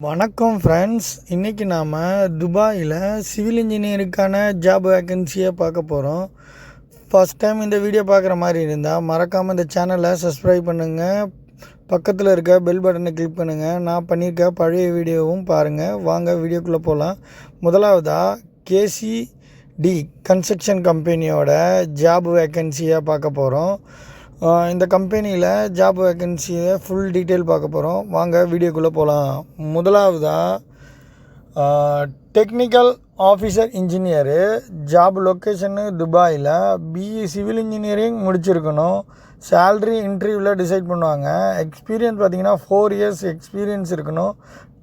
வணக்கம் ஃப்ரெண்ட்ஸ் இன்றைக்கி நாம் துபாயில் சிவில் இன்ஜினியருக்கான ஜாப் வேக்கன்சியை பார்க்க போகிறோம் ஃபஸ்ட் டைம் இந்த வீடியோ பார்க்குற மாதிரி இருந்தால் மறக்காமல் இந்த சேனலை சப்ஸ்கிரைப் பண்ணுங்கள் பக்கத்தில் இருக்க பெல் பட்டனை கிளிக் பண்ணுங்கள் நான் பண்ணியிருக்க பழைய வீடியோவும் பாருங்கள் வாங்க வீடியோக்குள்ளே போகலாம் முதலாவதாக கேசிடி கன்ஸ்ட்ரக்ஷன் கம்பெனியோட ஜாப் வேக்கன்சியை பார்க்க போகிறோம் இந்த கம்பெனியில் ஜாப் வேக்கன்சியை ஃபுல் டீட்டெயில் பார்க்க போகிறோம் வாங்க வீடியோக்குள்ளே போகலாம் முதலாவதாக technical officer engineer job location துபாயில் பிஇ சிவில் இன்ஜினியரிங் முடிச்சிருக்கணும். சேல்ரி இன்டர்வியூவில் டிசைட் பண்ணுவாங்க. எக்ஸ்பீரியன்ஸ் பார்த்தீங்கன்னா ஃபோர் இயர்ஸ் எக்ஸ்பீரியன்ஸ் இருக்கணும்.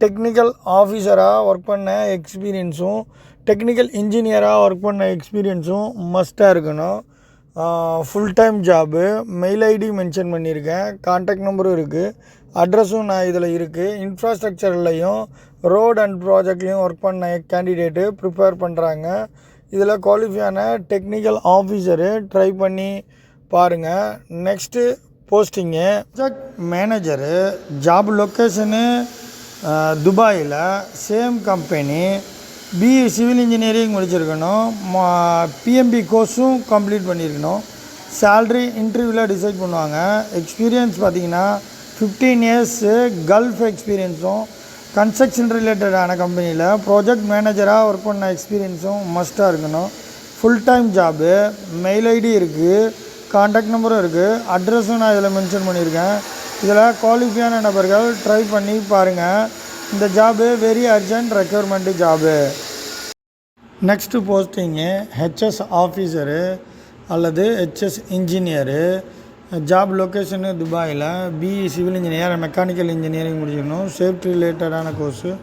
டெக்னிக்கல் ஆஃபீஸராக ஒர்க் பண்ண எக்ஸ்பீரியன்ஸும் டெக்னிக்கல் இன்ஜினியராக ஒர்க் பண்ண எக்ஸ்பீரியன்ஸும் மஸ்ட்டாக இருக்கணும். Full time job mail ID mention பண்ணியிருக்கேன். காண்டாக்ட் நம்பரும் இருக்குது அட்ரஸும் நான் இதில் இருக்குது இன்ஃப்ராஸ்ட்ரக்சர்லையும் ரோட் அண்ட் ப்ராஜெக்ட்லேயும் ஒர்க் பண்ண கேண்டிடேட்டு ப்ரிப்பேர் பண்ணுறாங்க இதில் குவாலிஃபையான டெக்னிக்கல் ஆஃபீஸரு ட்ரை பண்ணி பாருங்கள் next posting project manager job location துபாயில் same company BE civil engineering முடிச்சிருக்கணும். பிஎம்பி கோர்ஸும் கம்ப்ளீட் பண்ணியிருக்கணும் சேல்ரி இன்டர்வியூவில் டிசைட் பண்ணுவாங்க. எக்ஸ்பீரியன்ஸ் பார்த்தீங்கன்னா ஃபிஃப்டீன் இயர்ஸு கல்ஃப் எக்ஸ்பீரியன்ஸும் கன்ஸ்ட்ரக்ஷன் ரிலேட்டடான கம்பெனியில் ப்ராஜெக்ட் மேனேஜராக ஒர்க் பண்ண எக்ஸ்பீரியன்ஸும் மஸ்ட்டாக இருக்கணும். Full time job mail ID இருக்குது காண்டாக்ட் நம்பரும் இருக்குது அட்ரஸும் நான் இதில் மென்ஷன் பண்ணியிருக்கேன் இதில் குவாலிஃபையான நபர்கள் ட்ரை பண்ணி பாருங்கள் இந்த job very urgent requirement job next posting HS officer அல்லது ஹெச்எஸ் இன்ஜினியரு ஜாப் லொக்கேஷனு துபாயில் BE civil engineer mechanical engineering முடிச்சிருக்கணும். சேஃப்டி ரிலேட்டடான course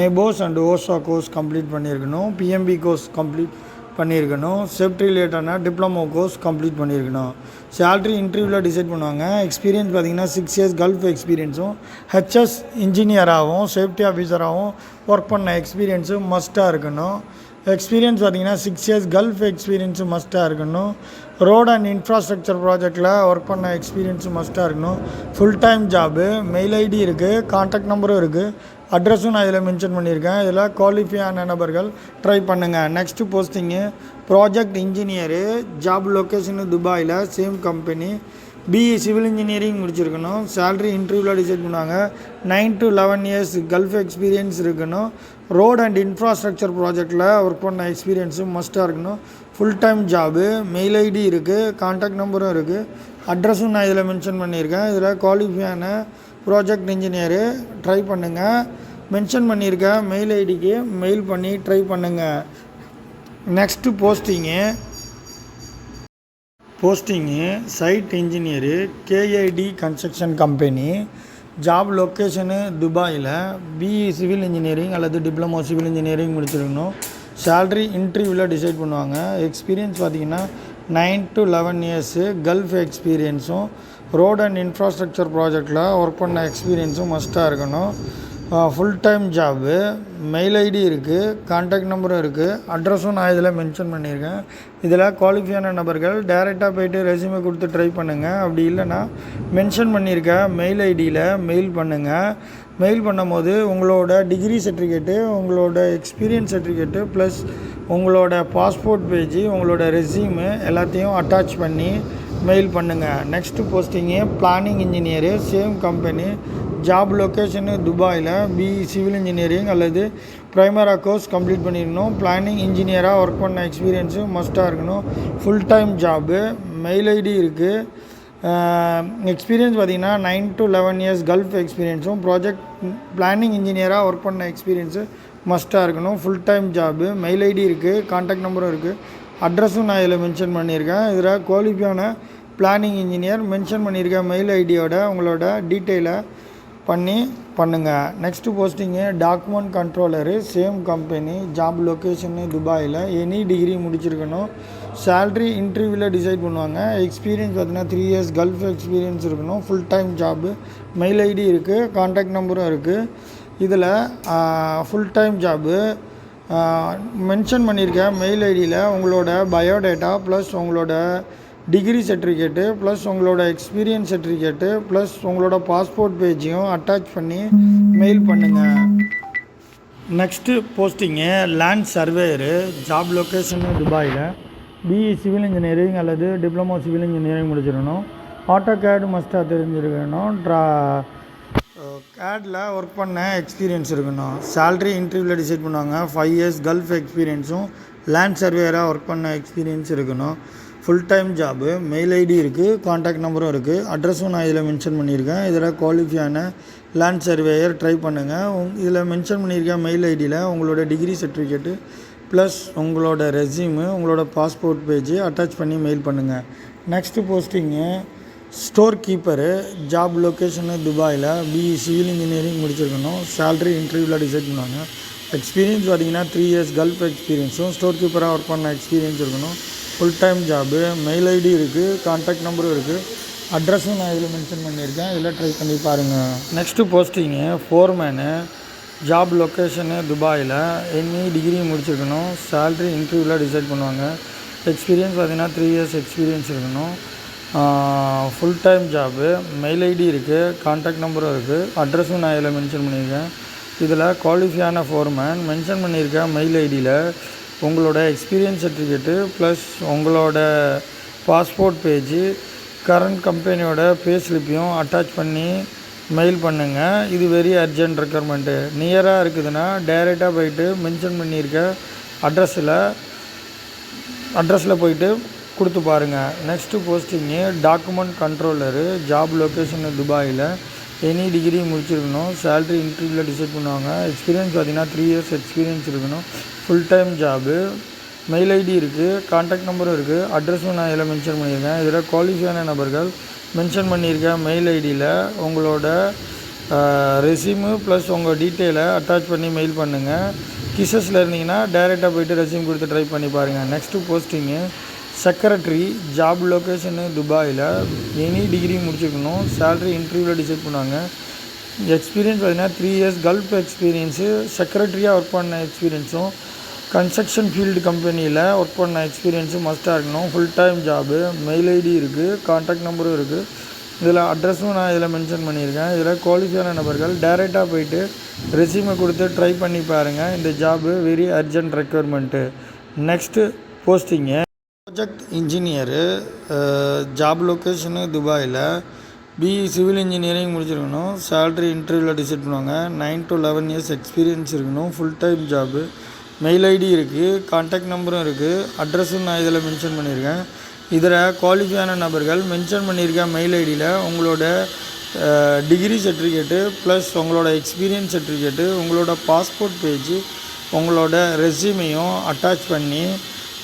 NEBOSH and OSHA course complete பண்ணியிருக்கணும். பிஎம்பி கோர்ஸ் கம்ப்ளீட் பண்ணியிருக்கணும். சேஃப்டி ரிலேட்டடான டிப்ளமோ கோர்ஸ் கம்ப்ளீட் பண்ணியிருக்கணும். Salary இன்டர்வியூவில் decide பண்ணுவாங்க. எக்ஸ்பீரியன்ஸ் பார்த்தீங்கன்னா சிக்ஸ் இயர்ஸ் கல்ஃப் எக்ஸ்பீரியன்ஸும் ஹெச்எஸ் இன்ஜினியராகவும் சேஃப்டி ஆஃபீஸராகவும் ஒர்க் பண்ண எக்ஸ்பீரியன்ஸும் மஸ்ட்டாக இருக்கணும். எக்ஸ்பீரியன்ஸ் பார்த்தீங்கன்னா சிக்ஸ் இயர்ஸ் கல்ஃப் எக்ஸ்பீரியன்ஸும் மஸ்ட்டாக இருக்கணும். ரோட் அண்ட் இன்ஃப்ராஸ்ட்ரக்சர் ப்ராஜெக்டில் ஒர்க் பண்ண எக்ஸ்பீரியன்ஸும் மஸ்ட்டாக இருக்கணும். Full time job mail ID இருக்குது கான்டாக்ட் நம்பரும் இருக்குது அட்ரஸும் நான் இதில் மென்ஷன் பண்ணியிருக்கேன். இதில் குவாலிஃபையான நபர்கள் ட்ரை பண்ணுங்கள் next posting project engineer job location துபாயில் same company BE civil engineering முடிச்சிருக்கணும். சேல்ரி இன்டர்வியூவில் டிசைட் பண்ணுவாங்க. Nine to eleven years gulf experience இருக்கணும். ரோட் அண்ட் இன்ஃப்ராஸ்ட்ரக்சர் ப்ராஜெக்டில் ஒர்க் பண்ண எக்ஸ்பீரியன்ஸும் மஸ்ட்டாக இருக்கணும். Full time job mail ID இருக்குது கான்டாக்ட் நம்பரும் இருக்குது அட்ரஸும் நான் இதில் மென்ஷன் பண்ணியிருக்கேன். இதில் குவாலிஃபையான ப்ராஜெக்ட் இன்ஜினியரு ட்ரை பண்ணுங்கள் மென்ஷன் பண்ணியிருக்க மெயில் ஐடிக்கு மெயில் பண்ணி ட்ரை பண்ணுங்கள் next posting posting site engineer KID construction company job location துபாயில். பிஇ சிவில் இன்ஜினியரிங் அல்லது டிப்ளமோ சிவில் இன்ஜினியரிங் முடிச்சிருக்கணும். சேல்ரி இன்டர்வியூவில் டிசைட் பண்ணுவாங்க. எக்ஸ்பீரியன்ஸ் பார்த்தீங்கன்னா nine to eleven years gulf எக்ஸ்பீரியன்ஸும் road and infrastructure ப்ராஜெக்டில் ஒர்க் பண்ண எக்ஸ்பீரியன்ஸும் மஸ்ட்டாக இருக்கணும். Full time job mail ID இருக்குது காண்டாக்ட் நம்பரும் இருக்குது அட்ரஸும் நான் இதில் மென்ஷன் பண்ணியிருக்கேன். இதில் குவாலிஃபையான நபர்கள் டேரெக்டாக போயிட்டு ரெசியூமே கொடுத்து ட்ரை பண்ணுங்கள் அப்படி இல்லைன்னா மென்ஷன் பண்ணியிருக்க மெயில் ஐடியில் மெயில் பண்ணுங்கள் மெயில் பண்ணும்போது உங்களோட டிகிரி சர்டிஃபிகேட்டு உங்களோட எக்ஸ்பீரியன்ஸ் சர்டிஃபிகேட்டு ப்ளஸ் உங்களோட பாஸ்போர்ட் பேஜ் உங்களோட ரெஸ்யூமு எல்லாத்தையும் அட்டாச் பண்ணி மெயில் பண்ணுங்கள் next posting planning engineer same company job location துபாயில் பிஇ சிவில் இன்ஜினியரிங் அல்லது ப்ரைமரா கோர்ஸ் கம்ப்ளீட் பண்ணிடணும் பிளானிங் இன்ஜினியராக ஒர்க் பண்ண எக்ஸ்பீரியன்ஸு மஸ்ட்டாக இருக்கணும். Full time job mail ID இருக்குது எக்ஸ்பீரியன்ஸ் பார்த்தீங்கன்னா nine to eleven years gulf எக்ஸ்பீரியன்ஸும் project planning இன்ஜினியராக ஒர்க் பண்ண எக்ஸ்பீரியன்ஸு மஸ்ட்டாக இருக்கணும். Full time job mail ID இருக்குது காண்டாக்ட் நம்பரும் இருக்குது அட்ரஸும் நான் இதில் மென்ஷன் பண்ணியிருக்கேன். இதில் குவாலிஃபியான பிளானிங் இன்ஜினியர் மென்ஷன் பண்ணியிருக்கேன் மெயில் ஐடியோட உங்களோட டீட்டெயிலை பண்ணி பண்ணுங்கள் next posting document controller same company job location துபாயில். எனி டிகிரி முடிச்சிருக்கணும். சேல்ரி இன்டர்வியூவில் டிசைட் பண்ணுவாங்க. எக்ஸ்பீரியன்ஸ் பார்த்தீங்கன்னா த்ரீ இயர்ஸ் கல்ஃப் எக்ஸ்பீரியன்ஸ் இருக்கணும். Full time job mail ID இருக்குது காண்டாக்ட் நம்பரும் இருக்குது இதில் ஃபுல் டைம் ஜாபு மென்ஷன் பண்ணியிருக்க மெயில் ஐடியில் உங்களோட பயோடேட்டா ப்ளஸ் உங்களோட டிகிரி சர்டிஃபிகேட்டு ப்ளஸ் உங்களோட எக்ஸ்பீரியன்ஸ் சர்டிஃபிகேட்டு ப்ளஸ் உங்களோட பாஸ்போர்ட் பேஜையும் அட்டாச் பண்ணி மெயில் பண்ணுங்கள் next posting land surveyor job location துபாயில் பிஇ சிவில் இன்ஜினியரிங் அல்லது டிப்ளமோ சிவில் இன்ஜினியரிங் முடிச்சிடணும். ஆட்டோ கேட் மஸ்ட்டாக தெரிஞ்சிருக்கணும். ட்ரா கேடில் ஒர்க் பண்ண எக்ஸ்பீரியன்ஸ் இருக்கணும். சேல்ரி இன்டர்வியூவில் டிசைட் பண்ணுவாங்க. ஃபைவ் இயர்ஸ் கல்ஃப் எக்ஸ்பீரியன்ஸும் லேண்ட் சர்வேயராக ஒர்க் பண்ண எக்ஸ்பீரியன்ஸ் இருக்கணும். Full time job mail ID இருக்குது காண்டாக்ட் நம்பரும் இருக்குது அட்ரஸும் நான் இதில் மென்ஷன் பண்ணியிருக்கேன். இதில் குவாலிஃபையான லேண்ட் சர்வேயர் ட்ரை பண்ணுங்கள் உங் இதில் மென்ஷன் பண்ணியிருக்கேன் மெயில் ஐடியில் உங்களோட டிகிரி சர்டிஃபிகேட்டு ப்ளஸ் உங்களோட ரெஸ்யூமு உங்களோட பாஸ்போர்ட் பேஜ் அட்டாச் பண்ணி மெயில் பண்ணுங்கள் next posting store keeper job location துபாயில் பிஇ சிவில் இன்ஜினியரிங் முடிச்சிருக்கணும். சேல்ரி இன்டர்வியூவில் டிசைட் பண்ணுவாங்க. எக்ஸ்பீரியன்ஸ் பார்த்தீங்கன்னா த்ரீ இயர்ஸ் கல்ஃப் எக்ஸ்பீரியன்ஸும் ஸ்டோர் கீப்பராக ஒர்க் பண்ண எக்ஸ்பீரியன்ஸ் இருக்கணும். Full time job mail ID இருக்குது கான்டாக்ட் நம்பரும் இருக்குது அட்ரஸும் நான் இதில் மென்ஷன் பண்ணியிருக்கேன். இதில் ட்ரை பண்ணி பாருங்கள் next posting foreman job location துபாயில் எம்இ டிகிரி முடிச்சிருக்கணும். சேல்ரி இன்டர்வியூவில் டிசைட் பண்ணுவாங்க. எக்ஸ்பீரியன்ஸ் பார்த்தீங்கன்னா த்ரீ இயர்ஸ் எக்ஸ்பீரியன்ஸ் இருக்கணும். Full time job mail ID இருக்குது கான்டாக்ட் நம்பரும் இருக்குது அட்ரஸும் நான் இதில் மென்ஷன் பண்ணியிருக்கேன். இதில் குவாலிஃபையான ஃபோர்மேன் மென்ஷன் பண்ணியிருக்கேன் மெயில் ஐடியில் உங்களோட எக்ஸ்பீரியன்ஸ் சர்டிஃபிகேட்டு ப்ளஸ் உங்களோட பாஸ்போர்ட் பேஜு கரண்ட் கம்பெனியோட பே ஸ்லிப்பையும் அட்டாச் பண்ணி மெயில் பண்ணுங்கள் இது வெரி அர்ஜென்ட் ரெக்குயர்மெண்ட்டு நியராக இருக்குதுன்னா டைரெக்டாக போயிட்டு மென்ஷன் பண்ணியிருக்க அட்ரஸில் அட்ரஸில் போயிட்டு கொடுத்து பாருங்கள் next posting document controller job location துபாயில் எனி டிகிரி முடிச்சிருக்கணும். சேல்ரி இன்டர்வியூவில் டிசைட் பண்ணுவாங்க. எக்ஸ்பீரியன்ஸ் பார்த்தீங்கன்னா த்ரீ இயர்ஸ் எக்ஸ்பீரியன்ஸ் இருக்கணும். Full time job mail ID இருக்குது காண்டாக்ட் நம்பரும் இருக்குது அட்ரஸும் நான் இதில் மென்ஷன் பண்ணியிருக்கேன். இதில் குவாலிஃபையான நபர்கள் மென்ஷன் பண்ணியிருக்கேன் மெயில் ஐடியில் உங்களோட ரெசியூமு ப்ளஸ் உங்கள் டீட்டெயிலை அட்டாச் பண்ணி மெயில் பண்ணுங்கள் கிசஸில் இருந்தீங்கன்னா டைரெக்டாக போய்ட்டு ரெசியூம் கொடுத்து ட்ரை பண்ணி பாருங்கள் next posting secretary job location துபாயில் எனி டிகிரி முடிச்சிருக்கணும். சேல்ரி இன்டர்வியூவில் டிசைட் பண்ணுவாங்க எக்ஸ்பீரியன்ஸ் பார்த்தீங்கன்னா த்ரீ இயர்ஸ் கல்ஃப் எக்ஸ்பீரியன்ஸு செக்ரட்டரியாக ஒர்க் பண்ண எக்ஸ்பீரியன்ஸும் கன்ஸ்ட்ரக்ஷன் ஃபீல்டு கம்பெனியில் ஒர்க் பண்ண எக்ஸ்பீரியன்ஸும் மஸ்ட்டாக இருக்கணும். Full time job mail ID இருக்குது கான்டாக்ட் நம்பரும் இருக்குது இதில் அட்ரஸும் நான் இதில் மென்ஷன் பண்ணியிருக்கேன். இதில் குவாலிஃபையான நபர்கள் டைரெக்டாக போயிட்டு ரெசியூமை கொடுத்து ட்ரை பண்ணி பாருங்கள் இந்த job very urgent requirement next posting project engineer job location துபாயில் பிஇ சிவில் இன்ஜினியரிங் முடிச்சிருக்கணும். சேல்ரி இன்டர்வியூவில் டிசைட் பண்ணுவாங்க. Nine to eleven years experience இருக்கணும். Full time job mail ID இருக்குது கான்டாக்ட் நம்பரும் இருக்குது அட்ரஸும் நான் இதில் மென்ஷன் பண்ணியிருக்கேன். இதில் குவாலிஃபையான நபர்கள் மென்ஷன் பண்ணியிருக்க மெயில் ஐடியில் உங்களோட டிகிரி சர்டிஃபிகேட்டு ப்ளஸ் உங்களோட எக்ஸ்பீரியன்ஸ் சர்டிஃபிகேட்டு உங்களோட பாஸ்போர்ட் பேஜ் உங்களோட ரெசியூமையும் அட்டாச் பண்ணி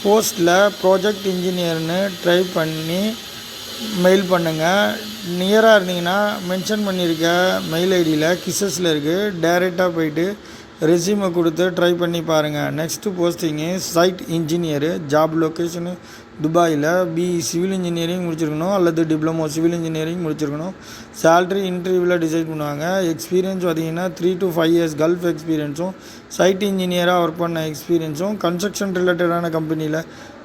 போஸ்ட்டில் ப்ராஜெக்ட் இன்ஜினியர்னு ட்ரை பண்ணி மெயில் பண்ணுங்கள் நியராக இருந்தீங்கன்னா மென்ஷன் பண்ணியிருக்க மெயில் ஐடியில் கிசஸில் இருக்குது டேரெக்டாக போயிட்டு ரெஸ்யூமை கொடுத்து ட்ரை பண்ணி பாருங்கள் next posting site engineer job location துபாயில் பி சிவில் இன்ஜினியரிங் முடிச்சிருக்கணும் அல்லது டிப்ளமோ சிவில் இன்ஜினியரிங் முடிச்சிருக்கணும். சேல்ரி இன்டர்வியூவில் டிசைட் பண்ணுவாங்க. எக்ஸ்பீரியன்ஸ் பார்த்தீங்கன்னா three to five years gulf எக்ஸ்பீரியன்ஸும் site இன்ஜினியராக ஒர்க் பண்ண எக்ஸ்பீரியன்ஸும் கன்ஸ்ட்ரக்ஷன் ரிலேட்டடான கம்பெனியில்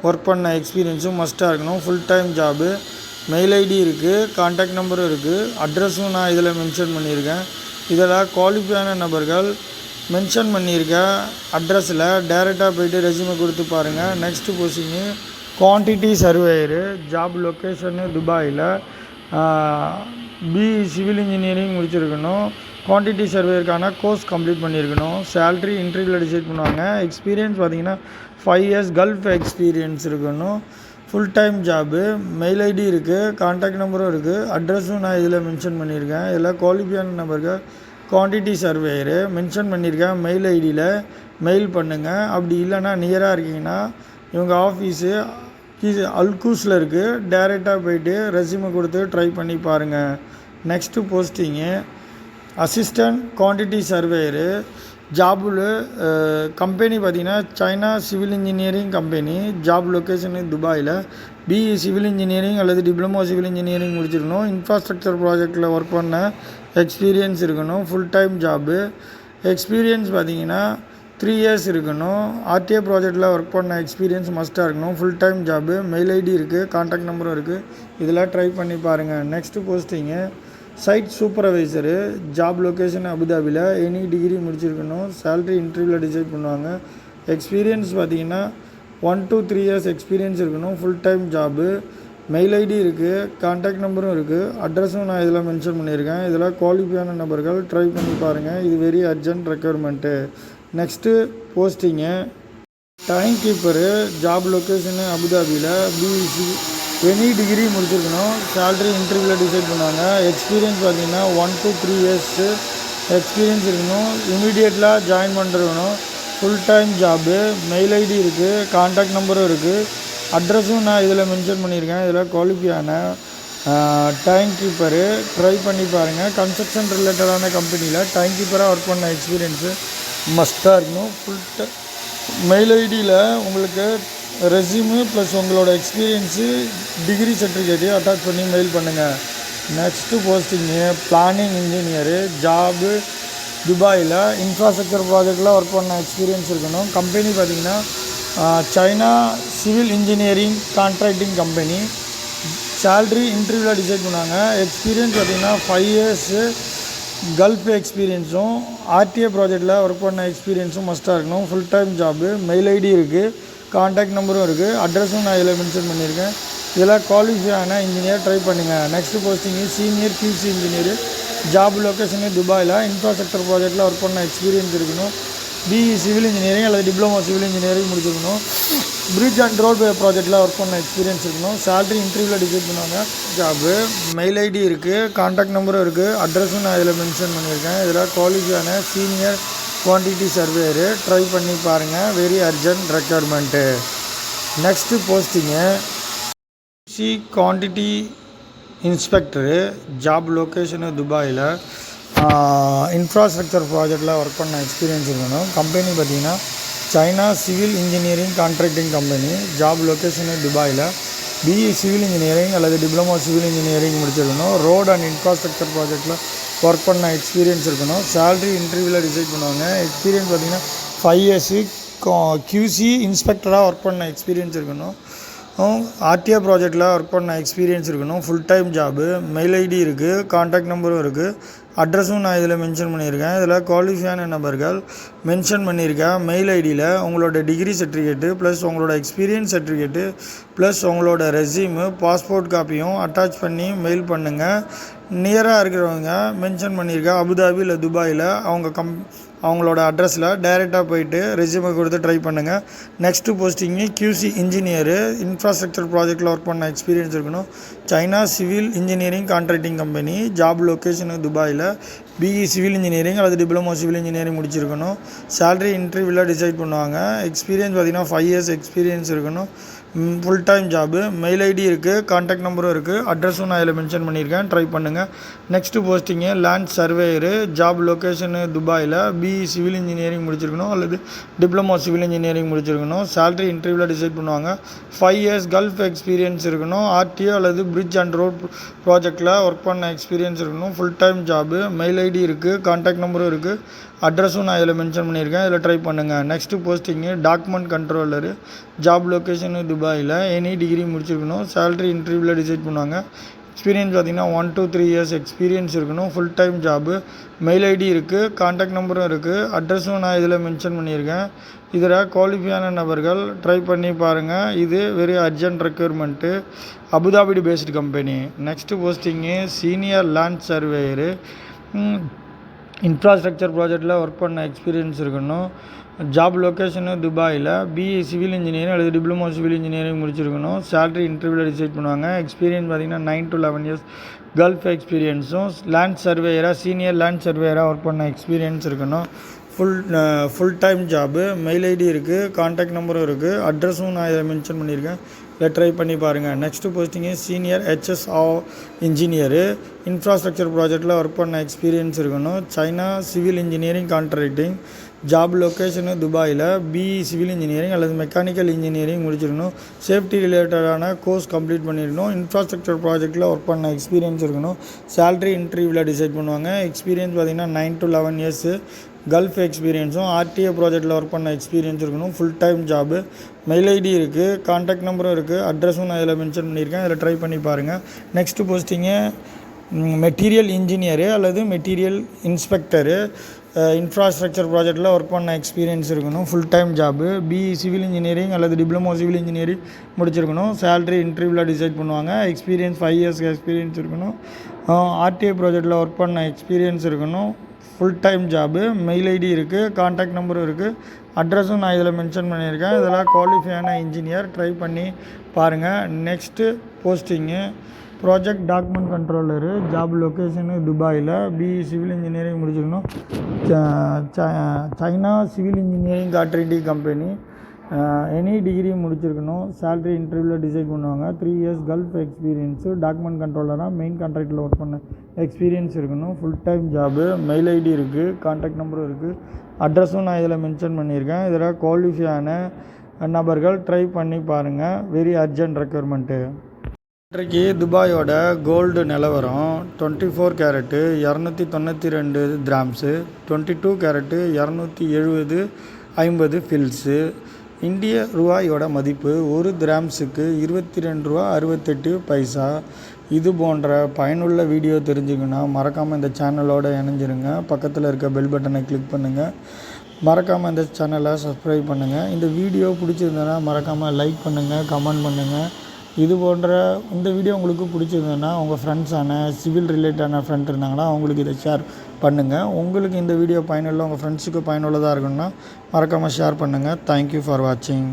ஒர்க் பண்ண எக்ஸ்பீரியன்ஸும் மஸ்ட்டாக இருக்கணும். Full time job mail ID இருக்குது காண்டாக்ட் நம்பரும் இருக்குது அட்ரஸும் நான் இதில் மென்ஷன் பண்ணியிருக்கேன். இதில் குவாலிஃபையான நபர்கள் மென்ஷன் பண்ணியிருக்க அட்ரஸில் டேரெக்டாக போயிட்டு ரெசியூமை கொடுத்து பாருங்கள் next posting quantity surveyor job location துபாயில் பி சிவில் இன்ஜினியரிங் முடிச்சிருக்கணும். குவான்டிட்டி சர்வேயருக்கான கோர்ஸ் கம்ப்ளீட் பண்ணியிருக்கணும் சேல்ரி இன்டர்வியூவில் டிசைட் பண்ணுவாங்க. எக்ஸ்பீரியன்ஸ் பார்த்தீங்கன்னா ஃபைவ் இயர்ஸ் கல்ஃப் எக்ஸ்பீரியன்ஸ் இருக்கணும். Full time job mail ID இருக்குது கான்டாக்ட் நம்பரும் இருக்குது அட்ரஸும் நான் இதில் மென்ஷன் பண்ணியிருக்கேன். இதில் குவாலிஃபியான நபர்கள் குவான்டிட்டி சர்வேயரு மென்ஷன் பண்ணியிருக்கேன் மெயில் ஐடியில் மெயில் பண்ணுங்கள் அப்படி இல்லைன்னா நியராக இருக்கீங்கன்னா இவங்க ஆஃபீஸு கீஸ் அல்கூஸில் இருக்குது டைரெக்டாக போயிட்டு ரெசியூமை கொடுத்து ட்ரை பண்ணி பாருங்கள் next posting assistant quantity surveyor ஜாபில் கம்பெனி பார்த்திங்கன்னா China civil engineering company job location துபாயில் பிஇ சிவில் இன்ஜினியரிங் அல்லது டிப்ளமோ சிவில் இன்ஜினியரிங் முடிச்சிருக்கணும் இன்ஃப்ராஸ்ட்ரக்சர் ப்ராஜெக்டில் ஒர்க் பண்ண எக்ஸ்பீரியன்ஸ் இருக்கணும் ஃபுல் டைம் ஜாபு எக்ஸ்பீரியன்ஸ் பார்த்தீங்கன்னா த்ரீ இயர்ஸ் இருக்கணும். ஆர்டிஏ ப்ராஜெக்ட்டில் ஒர்க் பண்ண எக்ஸ்பீரியன்ஸ் மஸ்ட்டாக இருக்கணும். Full time job mail ID இருக்குது காண்டாக்ட் நம்பரும் இருக்குது இதெல்லாம் ட்ரை பண்ணி பாருங்கள் next posting site supervisor job location அபுதாபியில் எனி டிகிரி முடிச்சிருக்கணும். சேல்ரி இன்டர்வியூவில் டிசைட் பண்ணுவாங்க. எக்ஸ்பீரியன்ஸ் பார்த்தீங்கன்னா one two three years experience இருக்கணும். Full time job mail ID இருக்குது கான்டாக்ட் நம்பரும் இருக்குது அட்ரஸும் நான் இதில் மென்ஷன் பண்ணியிருக்கேன். இதில் குவாலிஃபையான நபர்கள் ட்ரை பண்ணி பாருங்கள் இது very urgent requirement next posting time keeper job location அபுதாபியில் பிஇசி எனி டிகிரி முடிச்சிருக்கணும். சேல்ரி இன்டர்வியூவில் டிசைட் பண்ணுவாங்க எக்ஸ்பீரியன்ஸ் பார்த்தீங்கன்னா one two three years experience இருக்கணும். இமீடியட்டாக join பண்ணுறணும் full time job mail ID இருக்குது கான்டாக்ட் நம்பரும் இருக்குது அட்ரஸும் நான் இதில் மென்ஷன் பண்ணியிருக்கேன். இதில் குவாலிஃபியான டைம் கீப்பரு ட்ரை பண்ணி பாருங்கள் கன்ஸ்ட்ரக்ஷன் ரிலேட்டடான கம்பெனியில் டைம் கீப்பராக ஒர்க் பண்ண எக்ஸ்பீரியன்ஸு மஸ்ட்டாக இருக்கணும். ஃபுல் மெயில் ஐடியில் உங்களுக்கு ரெஸ்யூமு ப்ளஸ் உங்களோட எக்ஸ்பீரியன்ஸு டிகிரி சர்டிஃபிகேட்டையும் அட்டாச் பண்ணி மெயில் பண்ணுங்கள் next posting planning engineer job துபாயில் இன்ஃப்ராஸ்ட்ரக்சர் ப்ராஜெக்டில் ஒர்க் பண்ண எக்ஸ்பீரியன்ஸ் இருக்கணும். கம்பெனி பார்த்திங்கன்னா China civil engineering contracting company salary இன்டர்வியூவில் டிசைட் பண்ணாங்க. எக்ஸ்பீரியன்ஸ் பார்த்திங்கன்னா ஃபைவ் இயர்ஸு கல்ஃப் எக்ஸ்பீரியன்ஸும் ஆர்டிஏ ப்ராஜெக்டில் ஒர்க் பண்ண எக்ஸ்பீரியன்ஸும் மஸ்ட்டாக இருக்கணும். Full time job mail ID இருக்குது கான்டாக்ட் நம்பரும் இருக்குது அட்ரஸும் நான் இதில் மென்ஷன் பண்ணியிருக்கேன். இதெல்லாம் குவாலிஃபையான இன்ஜினியர் ட்ரை பண்ணுங்கள் next posting senior QC engineer job location துபாயில் இன்ஃப்ராஸ்ட்ரக்சர் ப்ராஜெக்டில் ஒர்க் பண்ண எக்ஸ்பீரியன்ஸ் இருக்கணும். பிஇ சிவில் இன்ஜினியரிங் அல்லது டிப்ளமோ சிவில் இன்ஜினியரிங் முடிச்சிருக்கணும். பிரிட்ஜ் அண்ட் ரோட் ப்ராஜெக்டில் ஒர்க் பண்ண எக்ஸ்பீரியன்ஸ் இருக்கணும். சேலரி இன்டர்வியூவில் டிசைட் பண்ணுவாங்க. ஜாபு மெயில் ஐடி இருக்குது கான்டாக்ட் நம்பரும் இருக்குது அட்ரஸும் நான் இதில் மென்ஷன் பண்ணியிருக்கேன். இதில் குவாலிஃபியான சீனியர் குவான்டிட்டி சர்வேரு ட்ரை பண்ணி பாருங்கள் very urgent requirement next posting C quantity inspector job location துபாயில் இன்ஃப்ராஸ்ட்ரக்சர் ப்ராஜெக்டில் ஒர்க் பண்ண எக்ஸ்பீரியன்ஸ் இருக்கணும். கம்பெனி பார்த்தீங்கன்னா China civil engineering contracting company job location துபாயில் பிஇ சிவில் இன்ஜினியரிங் அல்லது டிப்ளமோ சிவில் இன்ஜினியரிங் முடிச்சிருக்கணும். ரோட் அண்ட் இன்ஃப்ராஸ்ட்ரக்சர் ப்ராஜெக்டில் ஒர்க் பண்ண எக்ஸ்பீரியன்ஸ் இருக்கணும். சேல்ரி இன்டர்வியூவில் டிசைட் பண்ணுவாங்க. எக்ஸ்பீரியன்ஸ் பார்த்தீங்கன்னா ஃபைவ் இயர்ஸு கியூசி இன்ஸ்பெக்டராக ஒர்க் பண்ண எக்ஸ்பீரியன்ஸ் இருக்கணும். ஆர்டிஆர் ப்ராஜெக்டில் ஒர்க் பண்ண எக்ஸ்பீரியன்ஸ் இருக்கணும். Full time job mail ID இருக்குது காண்டாக்ட் நம்பரும் இருக்குது அட்ரஸும் நான் இதில் மென்ஷன் பண்ணியிருக்கேன். இதில் குவாலிஃபையான நபர்கள் மென்ஷன் பண்ணியிருக்கேன். மெயில் ஐடியில் உங்களோட டிகிரி சர்டிஃபிகேட்டு ப்ளஸ் உங்களோட எக்ஸ்பீரியன்ஸ் சர்டிஃபிகேட்டு ப்ளஸ் உங்களோட ரெஸ்யூமு பாஸ்போர்ட் காப்பியும் அட்டாச் பண்ணி மெயில் பண்ணுங்கள் நியராக இருக்கிறவங்க மென்ஷன் பண்ணியிருக்கேன். அபுதாபி இல்லை துபாயில். அவங்க கம் அவங்களோட அட்ரஸில் டைரெக்டாக போயிட்டு ரெசியூமை கொடுத்து ட்ரை பண்ணுங்கள் next posting QC engineer infrastructure ப்ராஜெக்டில் ஒர்க் பண்ண எக்ஸ்பீரியன்ஸ் இருக்கணும். China civil engineering contracting company job location துபாயில் பிஇ சிவில் இன்ஜினியரிங் அல்லது டிப்ளமோ சிவில் இன்ஜினியரிங் முடிச்சிருக்கணும். சேலரி இன்டர்வியூவில் டிசைட் பண்ணுவாங்க. எக்ஸ்பீரியன்ஸ் பார்த்திங்கன்னா ஃபைவ் இயர்ஸ் எக்ஸ்பீரியன்ஸ் இருக்கணும். Full time job mail ID இருக்குது காண்டாக்ட் நம்பரும் இருக்குது அட்ரஸும் நான் இதில் மென்ஷன் பண்ணியிருக்கேன். ட்ரை பண்ணுங்கள் next posting land surveyor job location துபாயில் பிஇ சிவில் இன்ஜினியரிங் முடிச்சிருக்கணும். அல்லது டிப்ளமோ சிவில் இன்ஜினியரிங் முடிச்சிருக்கணும். சேலரி இன்டர்வியூவில் டிசைட் பண்ணுவாங்க. ஃபைவ் இயர்ஸ் கல்ஃப் எக்ஸ்பீரியன்ஸ் இருக்கணும். ஆர்டிஓ அல்லது பிரிட்ஜ் அண்ட் ரோட் ப்ராஜெக்டில் ஒர்க் பண்ண எக்ஸ்பீரியன்ஸ் இருக்கணும். Full time job mail ID இருக்குது காண்டாக்ட் நம்பரும் இருக்குது அட்ரஸும் நான் இதில் மென்ஷன் பண்ணியிருக்கேன். இதில் ட்ரை பண்ணுங்கள் next posting document controller job location துபாயில் எனி டிகிரி முடிச்சிருக்கணும். சேலரி இன்டர்வியூவில் டிசைட் பண்ணுவாங்க. எக்ஸ்பீரியன்ஸ் பார்த்திங்கன்னா one two three years experience இருக்கணும். Full time job mail ID இருக்குது காண்டாக்ட் நம்பரும் இருக்குது அட்ரஸும் நான் இதில் மென்ஷன் பண்ணியிருக்கேன். இதில் குவாலிஃபையான நபர்கள் ட்ரை பண்ணி பாருங்கள் இது very urgent requirement Abu Dhabi based company next posting senior land surveyor infrastructure ப்ராஜெக்டில் ஒர்க் பண்ண எக்ஸ்பீரியன்ஸ் இருக்கணும். ஜாப் லொக்கேஷனு துபாயில் பிஇ சிவில் இன்ஜினியரிங் அல்லது டிப்ளமோ சிவில் இன்ஜினியரிங் முடிச்சிருக்கணும். சேலரி இன்டர்வியூவில் டிசைட் பண்ணுவாங்க. எக்ஸ்பீரியன்ஸ் பார்த்திங்கன்னா nine to eleven years gulf எக்ஸ்பீரியன்ஸும் land சர்வேயராக சீனியர் லேண்ட் சர்வேயராக ஒர்க் பண்ண எக்ஸ்பீரியன்ஸ் இருக்கணும். Full full time job mail ID இருக்குது கான்டாக்ட் நம்பரும் இருக்குது அட்ரஸும் நான் இதில் மென்ஷன் பண்ணியிருக்கேன். இதை ட்ரை பண்ணி பாருங்கள் நெக்ஸ்ட்டு போஸ்டிங்கு சீனியர் ஹெச்எஸ் ஆ இன்ஜினியரு இன்ஃப்ராஸ்ட்ரக்சர் ப்ராஜெக்டில் ஒர்க் பண்ண எக்ஸ்பீரியன்ஸ் இருக்கணும். China civil engineering contracting job location துபாயில் பிஇ சிவில் இன்ஜினியரிங் அல்லது மெக்கானிக்கல் இன்ஜினியரிங் முடிச்சிருக்கணும் சேஃப்டி ரிலேட்டடான கோர்ஸ் கம்ப்ளீட் பண்ணியிருக்கணும் இன்ஃப்ராஸ்ட்ரக்சர் ப்ராஜெக்ட்டில் ஒர்க் பண்ண எக்ஸ்பீரியன்ஸ் இருக்கணும். சேலரி இன்டர்வியூவில் டிசைட் பண்ணுவாங்க. எக்ஸ்பீரியன்ஸ் பார்த்திங்கன்னா nine to eleven years gulf எக்ஸ்பீரியன்ஸும் RTA ப்ராஜெக்ட்டில் ஒர்க் பண்ண எக்ஸ்பீரியன்ஸ் இருக்கணும். Full time job mail ID இருக்குது காண்டாக்ட் நம்பரும் இருக்குது அட்ரஸும் நான் இதில் மென்ஷன் பண்ணியிருக்கேன். இதில் ட்ரை பண்ணி பாருங்கள் நெக்ஸ்ட்டு போஸ்டிங்கு மெட்டீரியல் இன்ஜினியரு அல்லது மெட்டீரியல் இன்ஸ்பெக்டரு இன்ஃப்ராஸ்ட்ரக்சர் ப்ராஜெக்ட்டில் ஒர்க் பண்ண எக்ஸ்பீரியன்ஸ் இருக்கணும். Full time job B civil engineering அல்லது டிப்ளமோ சிவில் இன்ஜினியரிங் முடிச்சிருக்கணும். சேலரி இன்டர்வியூவில் டிசைட் பண்ணுவாங்க. எக்ஸ்பீரியன்ஸ் ஃபைவ் இயர்ஸ் எக்ஸ்பீரியன்ஸ் இருக்கணும். ஆர்டிஐ ப்ராஜெக்ட்டில் ஒர்க் பண்ண எக்ஸ்பீரியன்ஸ் இருக்கணும். Full time job mail ID இருக்குது காண்டாக்ட் நம்பரும் இருக்குது அட்ரஸும் நான் இதில் மென்ஷன் பண்ணியிருக்கேன். இதெல்லாம் குவாலிஃபையான இன்ஜினியர் ட்ரை பண்ணி பாருங்கள் next posting project document controller job location துபாயில் பிஇ சிவில் இன்ஜினியரிங் முடிச்சிருக்கணும். சைனா சிவில் இன்ஜினியரிங் காட்ரிடி கம்பெனி எனி டிகிரி முடிச்சிருக்கணும். சேலரி இன்டர்வியூவில் டிசைட் பண்ணுவாங்க. Three years gulf experience document கண்ட்ரோலராக main கான்ட்ராக்டில் ஒர்க் பண்ண. எக்ஸ்பீரியன்ஸ் இருக்கணும். Full time job mail ID இருக்குது கான்டாக்ட் நம்பரும் இருக்குது அட்ரஸும் நான் இதில் மென்ஷன் பண்ணியிருக்கேன். இதில் குவாலிஃபையான நபர்கள் ட்ரை பண்ணி பாருங்கள் வெரி அர்ஜென்ட் ரெக்யர்மெண்ட்டு இன்றைக்கு துபாயோட கோல்டு நிலவரம் டுவெண்ட்டி ஃபோர் கேரட்டு இரநூத்தி தொண்ணூற்றி ரெண்டு கிராம்ஸு டுவெண்ட்டி டூ கேரட்டு இரநூத்தி எழுபது ஐம்பது ஃபில்ஸு இந்திய ரூபாயோட மதிப்பு ஒரு கிராம்ஸுக்கு இருபத்தி ரெண்டு ரூபா அறுபத்தெட்டு பைசா. இது போன்ற பயனுள்ள வீடியோ தெரிஞ்சுக்கணுன்னா மறக்காமல் இந்த சேனலோட இணைஞ்சிருங்க. பக்கத்தில் இருக்க பெல் பட்டனை கிளிக் பண்ணுங்கள் மறக்காமல் இந்த சேனலை சப்ஸ்கிரைப் பண்ணுங்கள் இந்த வீடியோ பிடிச்சிருந்ததுன்னா மறக்காமல் லைக் பண்ணுங்கள் கமெண்ட் பண்ணுங்கள் இது போன்ற இந்த வீடியோ உங்களுக்கு பிடிச்சிருந்ததுன்னா உங்கள் ஃப்ரெண்ட்ஸான சிவில் ரிலேட்டடான ஃப்ரெண்ட் இருந்தாங்கன்னா அவங்களுக்கு இதை ஷேர் பண்ணுங்கள் உங்களுக்கு இந்த வீடியோ பயனுள்ள உங்கள் ஃப்ரெண்ட்ஸுக்கு பயனுள்ளதாக இருக்குன்னா மறக்காமல் ஷேர் பண்ணுங்கள் தேங்க்யூ ஃபார் வாட்சிங்